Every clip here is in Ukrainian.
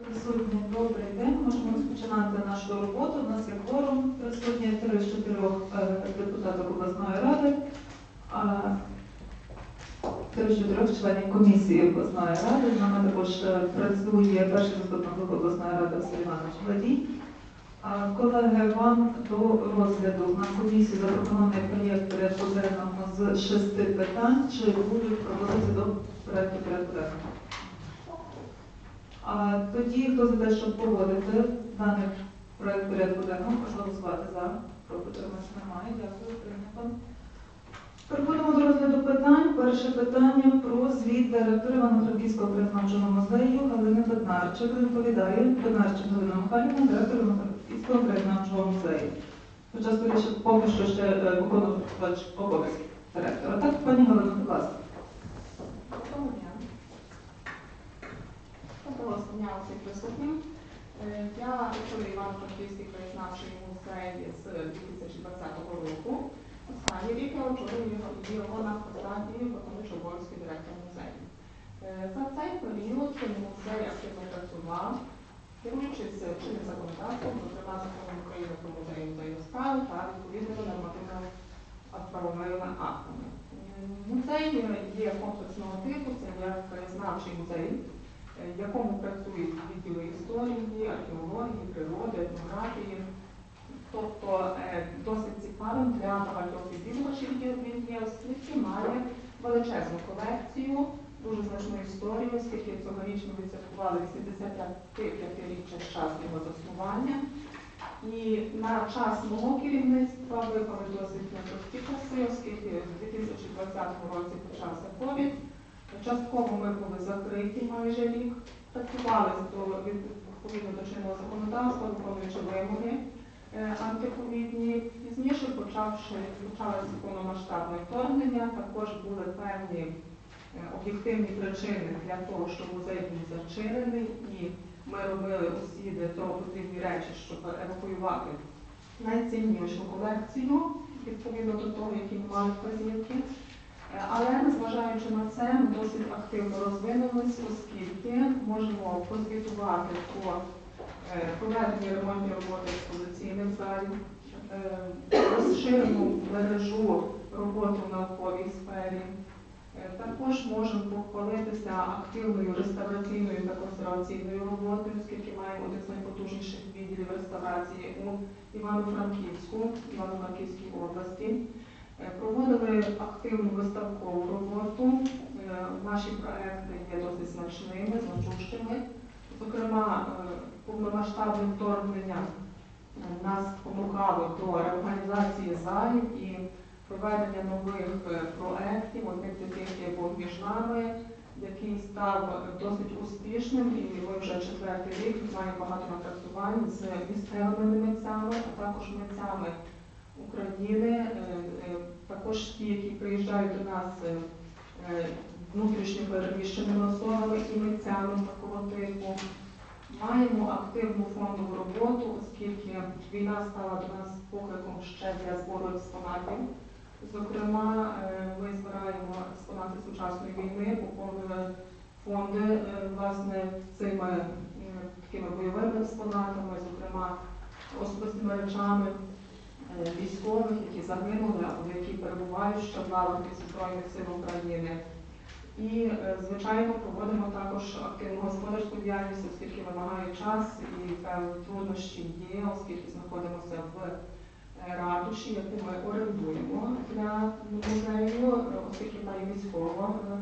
Присутні, добрий день. Можемо розпочинати нашу роботу. У нас є кворум присутні три з чотирьох е, депутатів обласної ради, три з чотирьох членів комісії обласної ради. З нами також е, працює перший заступник обласної ради Василь Іванович Владій. Колеги, вам до розгляду на комісії запропонований проєкт порядку денного з шести питань. Чи будуть пропозиції до проєкту порядку денного? А тоді, хто за те, щоб погодити даний проект порядку денного, прошу голосувати за. Проти тримати немає. Дякую, прийнято. Переходимо до розгляду питань. Перше питання про звіт директора Івано-Франківського краєзнавчого музею Галини Беднарчик. Відповідає Беднарчик Галина Михайлівна, директор Івано-Франківського краєзнавчого музею. Хоча, скоріше, поки що ще е, виконувач обов'язків директора. Так, пані Галина, будь ласка. Дня усім присутнім. Е, Я очолюю Івано-Франківський краєзнавчий музей з 2020 року. Останній рік я очолюю його, на посаді виконуючого обов'язки директора музею. Е, За цей період музей активно працював, керуючись чинним законодавством, зокрема законом України про музеї музейну справу та відповідними нормативними правовими актами. Е, Музей є комплексного типу, це є краєзнавчий музей, в якому працюють відділи історії, археології, природи, етнографії. Тобто е, досить цікавим для багатьох відвідувачів він є, оскільки має величезну колекцію, дуже значну історію, оскільки цьогоріч ми відсвяткували 85-річчя з часу його заснування. І на час мого керівництва випали досить непрості часи, оскільки в 2020 році почався ковід. Частково ми були закриті майже рік, працювали відповідно до чинного законодавства, виконуючи вимоги е, антиковідні. Пізніше почавши почалося повномасштабне вторгнення, також були певні е, об'єктивні причини для того, що музей був зачинений, і ми робили усі для цього потрібні речі, щоб евакуювати найціннішу колекцію, відповідно до того, які ми мали вказівки. Але незважаючи на це, ми досить активно розвинулись, оскільки можемо позвітувати про е, проведення ремонтні роботи експозиційних залів, е, розширену мережу роботи в науковій сфері. Е, Також можемо похвалитися активною реставраційною та консерваційною роботою, оскільки маємо один з найпотужніших відділів реставрації у Івано-Франківську, Івано-Франківській області. Е, Проводили активну виставкову роботу. Е, Наші проекти є досить значними, значущими. Зокрема, е, повномасштабне вторгнення нас спонукало до реорганізації залів і проведення нових проєктів. Одним з яких є «Бог між нами, який став досить успішним, і ми вже четвертий рік маємо багато напрацювань з місцевими митцями, а також митцями України, е, е, також ті, які приїжджають до нас е, внутрішньо переміщеними особами і митцями такого типу. Маємо активну фондову роботу, оскільки війна стала до нас покликом ще для збору експонатів. Зокрема, ми збираємо експонати сучасної війни, поповнили фонди власне цими такими бойовими експонатами, зокрема особистими речами військових, які загинули або які перебувають ще в лавах Збройних сил України. І, е, звичайно, проводимо також активну господарську діяльність, оскільки вимагає час і певні труднощі є, оскільки знаходимося в е, ратуші, яку ми орендуємо для музею, е, оскільки вона є військово е,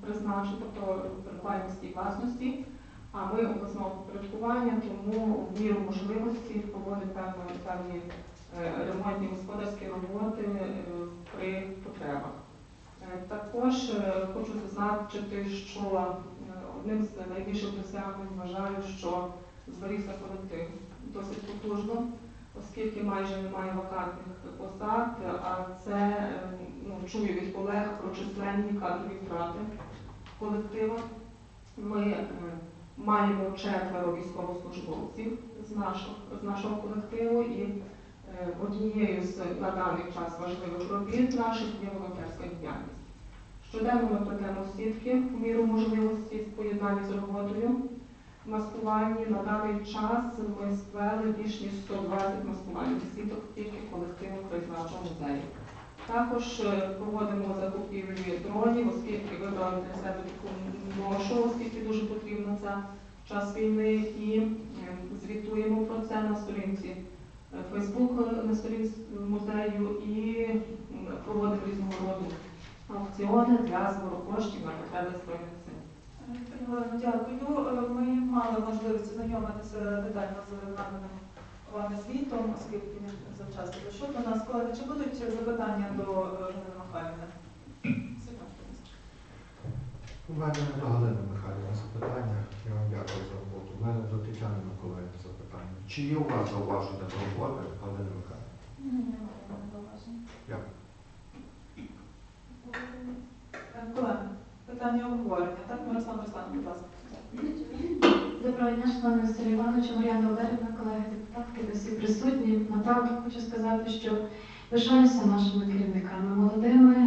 призначена, тобто перебуває міській власності. А ми обласного підпорядкування, тому в міру можливості проводимо певні, е, ремонтні господарські роботи е, при потребах. Е, Також е, хочу зазначити, що е, одним з найбільших досягнень вважаю, що зберігся колектив досить потужно, оскільки майже немає вакантних посад, а це е, ну, чую від колег про численні кадрові втрати колектива. Ми е, маємо четверо військовослужбовців з нашого, з нашого колективу і е, однією з на даний час важливих робіт наших є волонтерська діяльність. Щоденно ми плетемо сітки в міру можливості в поєднанні з роботою. маскуванні на даний час ми сплели більш ніж 120 маскувальних сіток тільки колективу краєзнавчого музею. Також е, проводимо закупівлі дронів, оскільки вибрали для себе таку ношу, оскільки дуже потрібна це час війни, і е, звітуємо про це на сторінці Фейсбук на сторінці музею і м, проводимо різного роду аукціони для збору коштів на потреби збройних сил. Дякую. Е, Ми мали можливість знайомитися детально з наданим вами звітом, оскільки він завчасно прийшов до нас. Колеги, чи будуть запитання до е, Галини Михайлівни? У мене не до Галини Михайлівни запитання. Я вам дякую за роботу. У мене до Тетяни Миколаївни запитання. Чи є у вас зауваження до роботи Галини Михайлівни? Дякую. Е, Колеги, питання обговорення. Так, Мирослав Руслан, будь ласка. Доброго дня, шановні Василь Іванович, Мар'яна Олегівна, колеги депутатки, та всі присутні. Направду хочу сказати, що пишаюся нашими керівниками, молодими,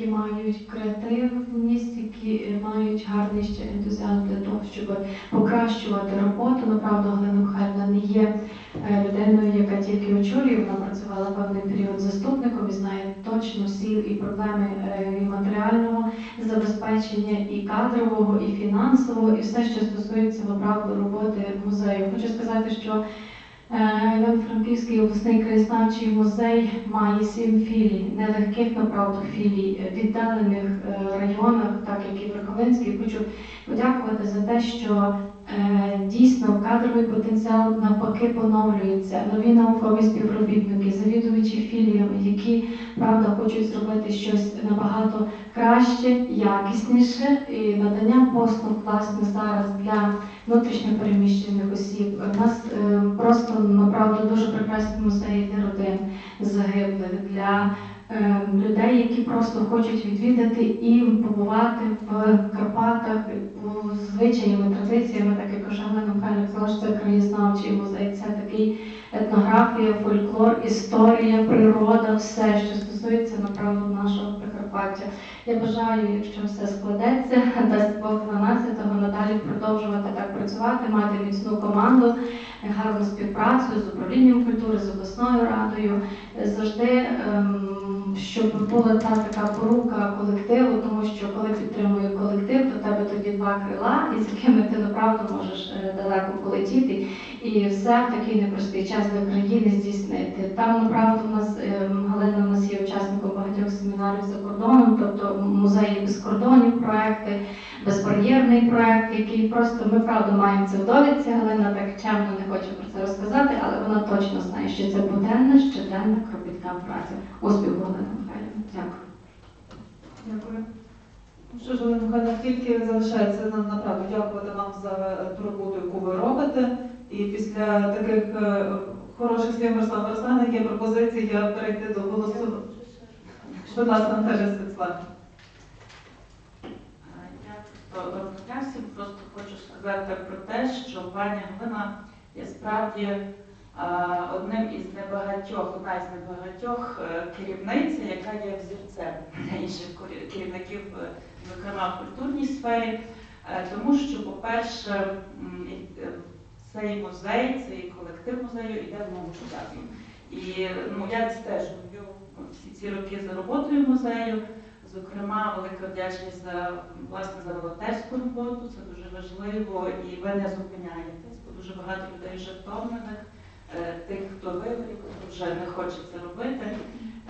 які мають креативність, які е, мають гарний ще ентузіазм для того, щоб покращувати роботу. Направду Галина Михайлівна не є е, людиною, яка тільки очолює. Вона працювала певний період заступником і знає точно всі і проблеми е, і матеріального забезпечення і кадрового, і фінансового, і все, що стосується направду роботи музею. Хочу сказати, що Івано-Франківський обласний краєзнавчий музей має сім філій, нелегких направду філій, е, віддалених е, районах, так як і Верховинський. Хочу подякувати за те, що е, дійсно кадровий потенціал навпаки поновлюється. Нові наукові співробітники, завідувачі філіями, які правда хочуть зробити щось набагато краще, якісніше і надання послуг власне зараз для внутрішньопереміщених осіб. У нас е, просто направду дуже прекрасні музеї для родин загиблих, для е, людей, які просто хочуть відвідати і побувати в Карпатах звичаями, традиціями, так як вже Галина Михайлівна що це краєзнавчий музей, це такий етнографія, фольклор, історія, природа, все, що стосується направду нашого Прикарпаття. Я бажаю, якщо все складеться, дасть Бог 12-го надалі продовжувати так працювати, мати міцну команду, гарну співпрацю з управлінням культури, з обласною радою, завжди. Щоб була та така порука колективу, тому що коли підтримує колектив, то в тебе тоді два крила, і з якими ти направду можеш е, далеко полетіти, і все в такий непростий час для країни здійснити. Там направду у нас ем, Галина у нас є учасником багатьох семінарів за кордоном, тобто музеї без кордонів, проекти, безбар'єрний проект, який просто ми правда маємо це в довідці. Галина так чемно не хоче про це розказати, але вона точно знає, що це буденна, щоденна кропітка праця. Успіху Галина Михайлівна. Дякую. Дякую. Ну що ж, Галина Михайлівна, тільки залишається нам направду дякувати вам за е, ту роботу, яку ви робите. І після таких е, хороших слів Мирослава Руслана, є пропозиція перейти до голосу. Будь ласка, Наталя Стецлав. Я просто доброго всім просто хочу сказати про те, що пані Галина є справді е, одним із небагатьох, одна із небагатьох е, керівниць, яка є взірцем для інших керівників, е, зокрема в культурній сфері, Е, тому що, по-перше, е, цей музей, цей колектив музею йде в нову часу. І ну, я відстежую всі ці роки за роботою музею. Зокрема, велика вдячність за власне за волонтерську роботу. Це дуже важливо, і ви не зупиняєтесь, бо дуже багато людей вже втомлених, е, тих, хто вигорів, хто вже не хоче це робити.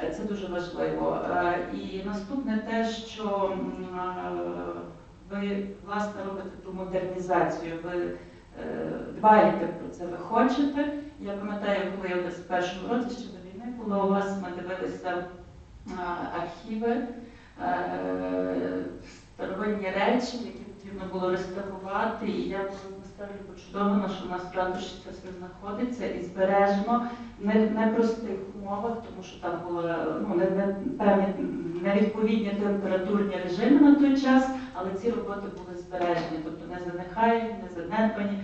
Е, Це дуже важливо. Е, І наступне те, що ви власне робите ту модернізацію. Ви дбаєте про це, ви хочете. Я пам'ятаю, коли я в першому році ще до війни була у вас, ми дивилися архіви, е, старовинні речі, які потрібно було реставрувати. І я була насправді почудована, що у нас це все знаходиться і збережено в не- непростих умовах, тому що там були ну, не, не, певні невідповідні температурні режими на той час, але ці роботи були збережені, тобто не занехають, не занедбані.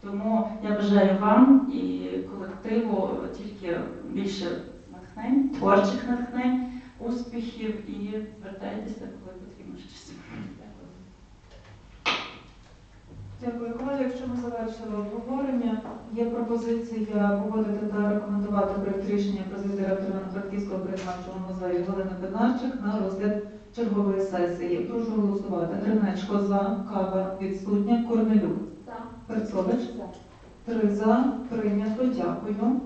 Тому я бажаю вам і колективу тільки більше натхнень, творчих натхнень, успіхів і звертайтеся, коли потрібно щось. Дякую. Колеги. Якщо ми завершили обговорення, є пропозиція погодити та рекомендувати проєкт рішення директора Івано-Франківського краєзнавчого музею Галини Пенарчик на розгляд чергової сесії. Прошу голосувати. Гринечко за, Кава відсутня, Корнелюк, За. Перцович. Три за, прийнято, дякую.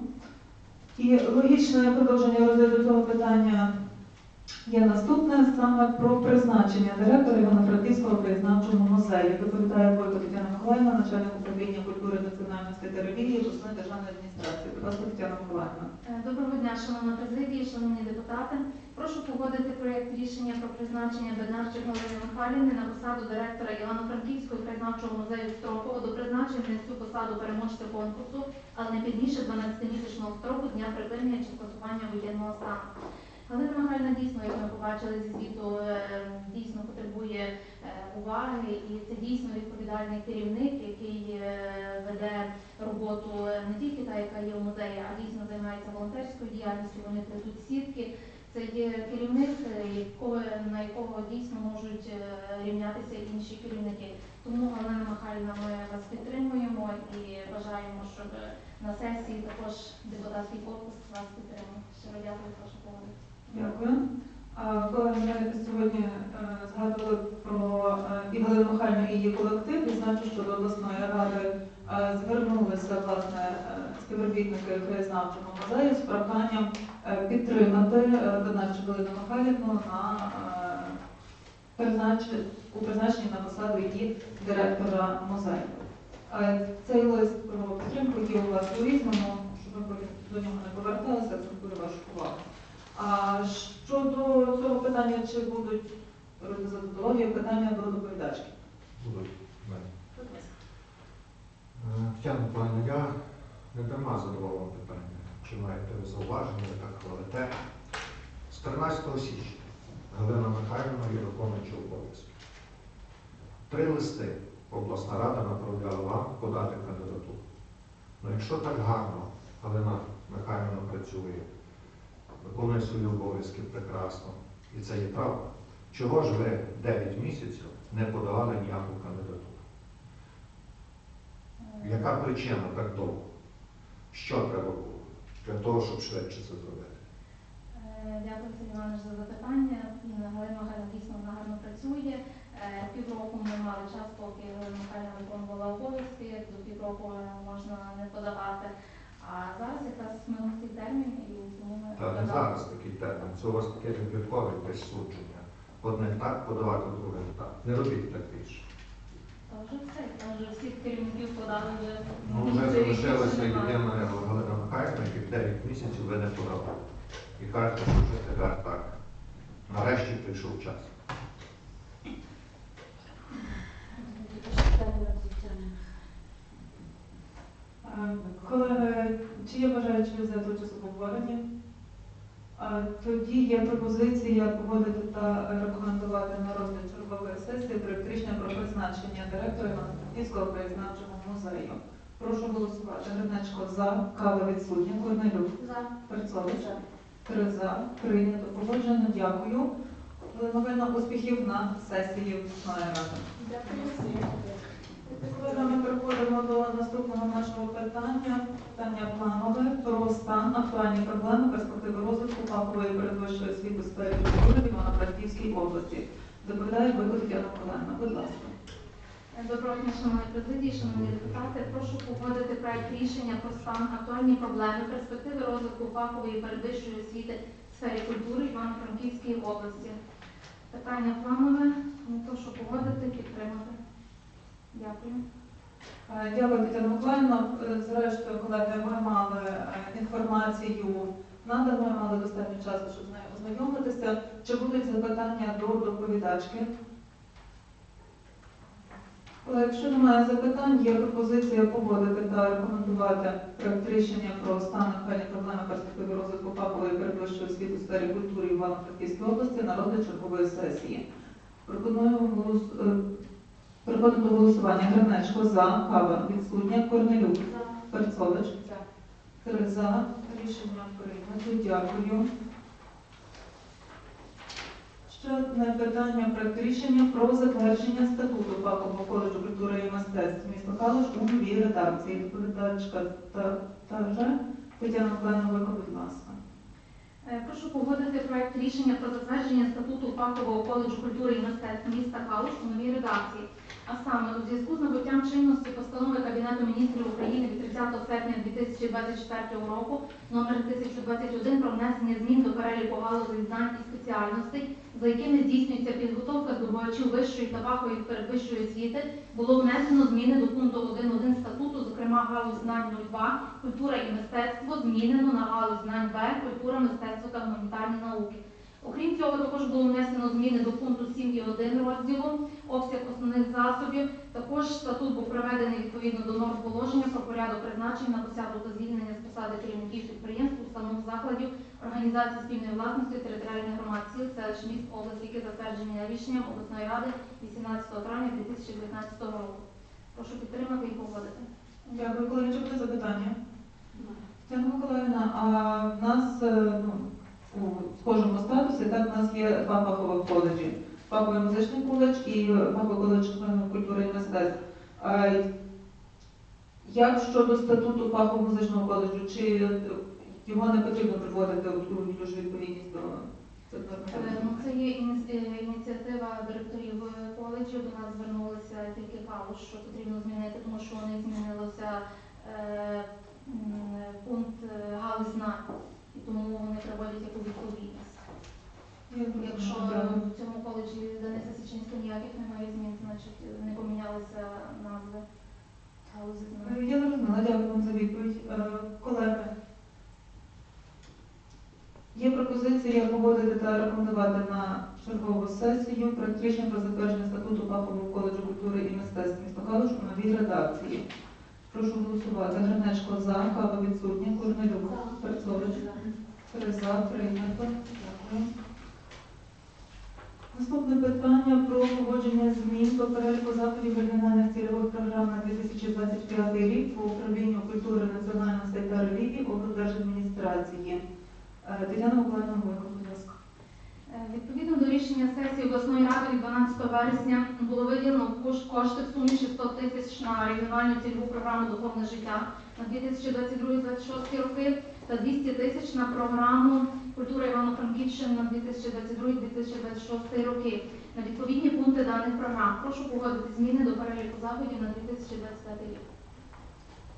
І логічне продовження розгляду цього питання є наступне саме про призначення директора Івано-Франківського краєзнавчого музею. Доповідає Бойко Тетяна Миколаївна, начальник управління культури, національності та релігії обласної державної адміністрації. Будь ласка, Тетяна Миколаївна. Е, Доброго дня, шановна президія, шановні депутати. Прошу погодити проєкт рішення про призначення Беднарчик Галини Михайлівни на посаду директора Івано-Франківського краєзнавчого музею строку до призначення на цю посаду переможця конкурсу, але не пізніше 12-місячного строку дня припинення чи скасування воєнного стану. Галина Михайлівна дійсно, як ми побачили зі звіту, е, дійсно потребує е, уваги, і це дійсно відповідальний керівник, який е, веде роботу не тільки та, яка є в музеї, а дійсно займається волонтерською діяльністю. Вони плетуть сітки. Це є керівник, на якого дійсно можуть рівнятися інші керівники. Тому Галина Михайлівна, ми вас підтримуємо і бажаємо, щоб на сесії також депутатський корпус вас підтримав. Щиро дякую, прошу погодити. Дякую. Колеги, ми сьогодні е, згадували про е, і Галину Михайлівну і її колектив. І знаю, що до обласної ради е, звернулися власне співробітники краєзнавчого музею з проханням підтримати Дональчу Галину Михайлівну на у призначенні на посаду її директора музею. Цей лист про підтримку є у вас у різному, щоб ви до нього не поверталися, акцентую вашу увагу. А щодо цього питання, чи будуть робити задоволення, питання до доповідачки. Будуть. Е, Тетяна Миколаївна, я не дарма задавав вам питання. Чи маєте ви зауваження, ви так хвалите? З 13 січня Галина Михайлівна є виконуюча обов'язки. Три листи обласна рада направляла вам подати кандидатуру. Ну, якщо так гарно Галина Михайлівна працює, виконує свої обов'язки прекрасно, і це є правда, чого ж ви 9 місяців не подавали ніяку кандидатуру? Яка причина так довго? Що треба було для того, щоб швидше це зробити? Е, Дякую, Сергій Іванович, за запитання. Галина Михайлівна дійсно вона гарно працює. Е, Півроку ми мали час, поки Галина Михайлівна виконувала обов'язки, до півроку можна не подавати. А зараз якраз цей термін і тому ми Та не зараз такий термін. Це у вас таке вибіркове десь судження. Одне так подавати, друге не так. Не робіть так більше. Та вже все, там вже всіх керівників подали вже. Ну, вже залишилася немає. єдина Галина Михайлівна, яких 9 місяців ви не подавали. І кажете, що вже тепер так. Нарешті прийшов час. Е, Колеги, чи взяти участь у обговоренні? Тоді є пропозиція погодити та рекомендувати на розгляд чергової сесії проєкт рішення про призначення директора Івано-Франківського краєзнавчого музею. Прошу голосувати. Гринечко за, Кава відсутня, Корнелюк, За. Перцович. Три за. Прийнято. Погоджено. Дякую. Галина, успіхів на сесії ради. Дякую. Ми переходимо до наступного нашого питання. Питання планове про стан, актуальні проблеми, перспективи розвитку фахової передвищої освіти у сфері культури в Івано-Франківській області. Доповідає Бойко Тетяна Миколаївна. Будь ласка. Доброго дня, шановні президії, шановні депутати. Прошу погодити проект рішення про стан, актуальні проблеми, перспективи розвитку фахової передвищої освіти в сфері культури Івано-Франківської області. Питання планове, прошу погодити, підтримати. Дякую. Е, Дякую, Тетяна Миколаївна. Е, Зрештою, колеги, ми мали е, інформацію надану, ми мали достатньо часу, щоб з нею ознайомитися. Чи будуть запитання до доповідачки? Якщо немає запитань, є пропозиція погодити та рекомендувати проект рішення про стан актуальні проблеми перспективи розвитку фахової передвищої освіти у сфері культури Івано-Франківської області на розгляд чергової сесії. Пропоную Переходимо до голосування. Гринечко за, Кава відсутня, Корнелюк, Перцович. Три за. Рішення прийнято. Дякую. Ще одне питання проект рішення про затвердження статуту фахового коледжу культури і мистецтв міста Калуш у новій редакції. Доповідачка та, та вже Тетяна Войко, будь ласка. Е, Прошу погодити проект рішення про затвердження статуту фахового коледжу культури і мистецтв міста Калуш у новій редакції. А саме у зв'язку з набуттям чинності постанови Кабінету міністрів України від 30 серпня 2024 року номер 1021 про внесення змін до переліку галузей знань і спеціальностей, за якими здійснюється підготовка здобувачів вищої та фахової передвищої освіти, було внесено зміни до пункту 1.1 статуту, зокрема галузь знань 02, культура і мистецтво змінено на галузь знань Б, культура, мистецтво та гуманітарні науки. Окрім цього, також було внесено зміни до пункту 7.1 розділу обсяг основних засобів. Також статут був приведений відповідно до норм положення про порядок призначення на посаду та звільнення з посади керівників підприємств, установ закладів, організацій спільної власності, територіальних громад сіл, селищ міст області, які затверджені рішенням обласної ради 18 травня 2019 року. Прошу підтримати і погодити. Дякую, колеги. Чи буде запитання? Тетяна Миколаївна, а в нас е, ну, у схожому статусі, так, в нас є два фахових коледжі. Фаховий музичний коледж і фаховий коледж культури і мистецтв. Як щодо статуту фахового музичного коледжу, чи його не потрібно приводити у у ж відповідність до Е? Ну, це є е, ініціатива директорів е, коледжу. До нас звернулися тільки калуш, що потрібно змінити, тому що у них змінилося пункт і тому вони приводять яку відповідність. Якщо в цьому коледжі Дениса Січинського ніяких немає змін, значить не помінялися назви галузі знань. Е, Я зрозуміла, дякую вам за відповідь. Е, Колеги, є пропозиція погодити та рекомендувати на чергову сесію проект рішення про затвердження статуту фахового коледжу культури і мистецтв міста Калуш у новій редакції. Прошу голосувати. Гринечко за, Кава відсутня, Корнелюк, Перцович. Три за, прийнято. Дякую. Наступне питання про погодження змін до переліку заходів регіональних цільових програм на 2025 рік по управлінню культури національності та релігії облдержадміністрації. Е, Тетяна Миколаївна Бойко, будь ласка. Е, Відповідно до рішення сесії обласної ради від 12 вересня було виділено кошти в сумі 600 тисяч на регіональну цільову програму Духовне життя на 2022-2026 роки та 200 тисяч на програму Культура Івано-Франківщини на 2022-2026 роки на відповідні пункти даних програм. Прошу погодити зміни до переліку заходів на 2025 рік.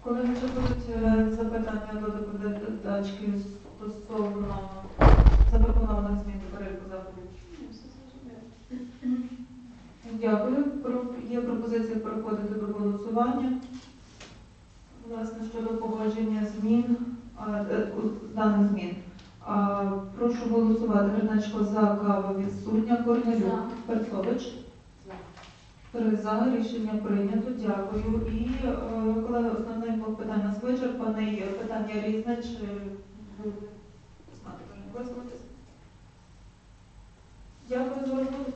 Колеги, чи будуть е, запитання до доповідачки стосовно запропонованих змін до переліку заходів? Дякую. Є пропозиція переходити до голосування. Власне, щодо погодження змін, даних змін. А, Прошу голосувати. Гринечко за, Кава відсутня, Корнелюк, Перцович. Три за. Рішення прийнято. Дякую. І, е, колеги, основний блок питань у нас вичерпаний. Питання різне. Чи? Дякую за роботу.